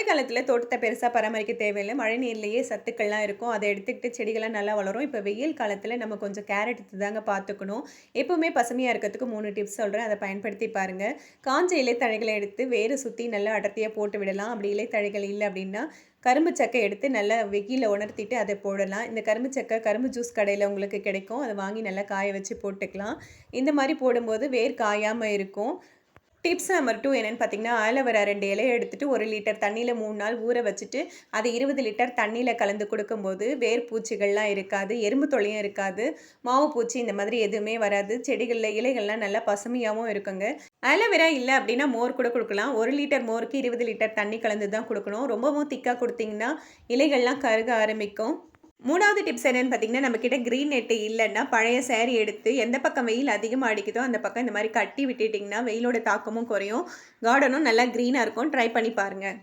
மழை காலத்தில் தோட்டத்தை பெருசாக பராமரிக்க தேவையில்லை. மழை நீர்லேயே சத்துக்கள்லாம் இருக்கும். அதை எடுத்துக்கிட்டு செடிகள்லாம் நல்லா வளரும். இப்போ வெயில் காலத்தில் நம்ம கொஞ்சம் கேரட் தாங்க பார்த்துக்கணும் எப்போவுமே பசுமையாக இருக்கிறதுக்கு மூணு டிப்ஸ் சொல்கிறேன் அதை பயன்படுத்தி பாருங்கள் காஞ்ச இலைத்தழைகளை எடுத்து வேறு சுற்றி நல்லா அடர்த்தியாக போட்டு விடலாம். அப்படி இலைத்தழைகள் இல்லை அப்படின்னா கரும்பு சக்கை எடுத்து நல்லா வெயிலில் உணர்த்திட்டு அதை போடலாம். இந்த கரும்பு சக்கை கரும்பு ஜூஸ் கடையில் உங்களுக்கு கிடைக்கும். அதை வாங்கி நல்லா காய வச்சு போட்டுக்கலாம். இந்த மாதிரி போடும்போது வேர் காயாமல் இருக்கும். டிப்ஸ் நம்பர் டூ என்னென்னு பார்த்தீங்கன்னா ஆலோவேரா ரெண்டு இலையை எடுத்துகிட்டு ஒரு லிட்டர் தண்ணியில் மூணு நாள் ஊற வச்சுட்டு அது இருபது லிட்டர் தண்ணியில் கலந்து கொடுக்கும்போது வேர் பூச்சிகள்லாம் இருக்காது எறும்பு தொலையும் இருக்காது மாவு பூச்சி இந்த மாதிரி எதுவுமே வராது செடிகளில் இலைகள்லாம் நல்லா பசுமையாகவும் இருக்குங்க. ஆலோவேரா இல்லை அப்படின்னா மோர் கூட கொடுக்கலாம். ஒரு லிட்டர் மோருக்கு இருபது லிட்டர் தண்ணி கலந்து தான் கொடுக்கணும். ரொம்பவும் திக்காக கொடுத்தீங்கன்னா இலைகள்லாம் கருக ஆரம்பிக்கும். மூணாவது டிப்ஸ் என்னென்னு பார்த்தீங்கன்னா நம்மக்கிட்ட க்ரீன் நெட்டு இல்லைன்னா பழைய சேரீ எடுத்து எந்த பக்கம் வெயில் அதிகமாக அடிக்குதோ அந்த பக்கம் இந்த மாதிரி கட்டி விட்டுட்டிங்கன்னா வெயிலோட தாக்கமும் குறையும். கார்டனும் நல்லா க்ரீனாக இருக்கும். ட்ரை பண்ணி பாருங்கள்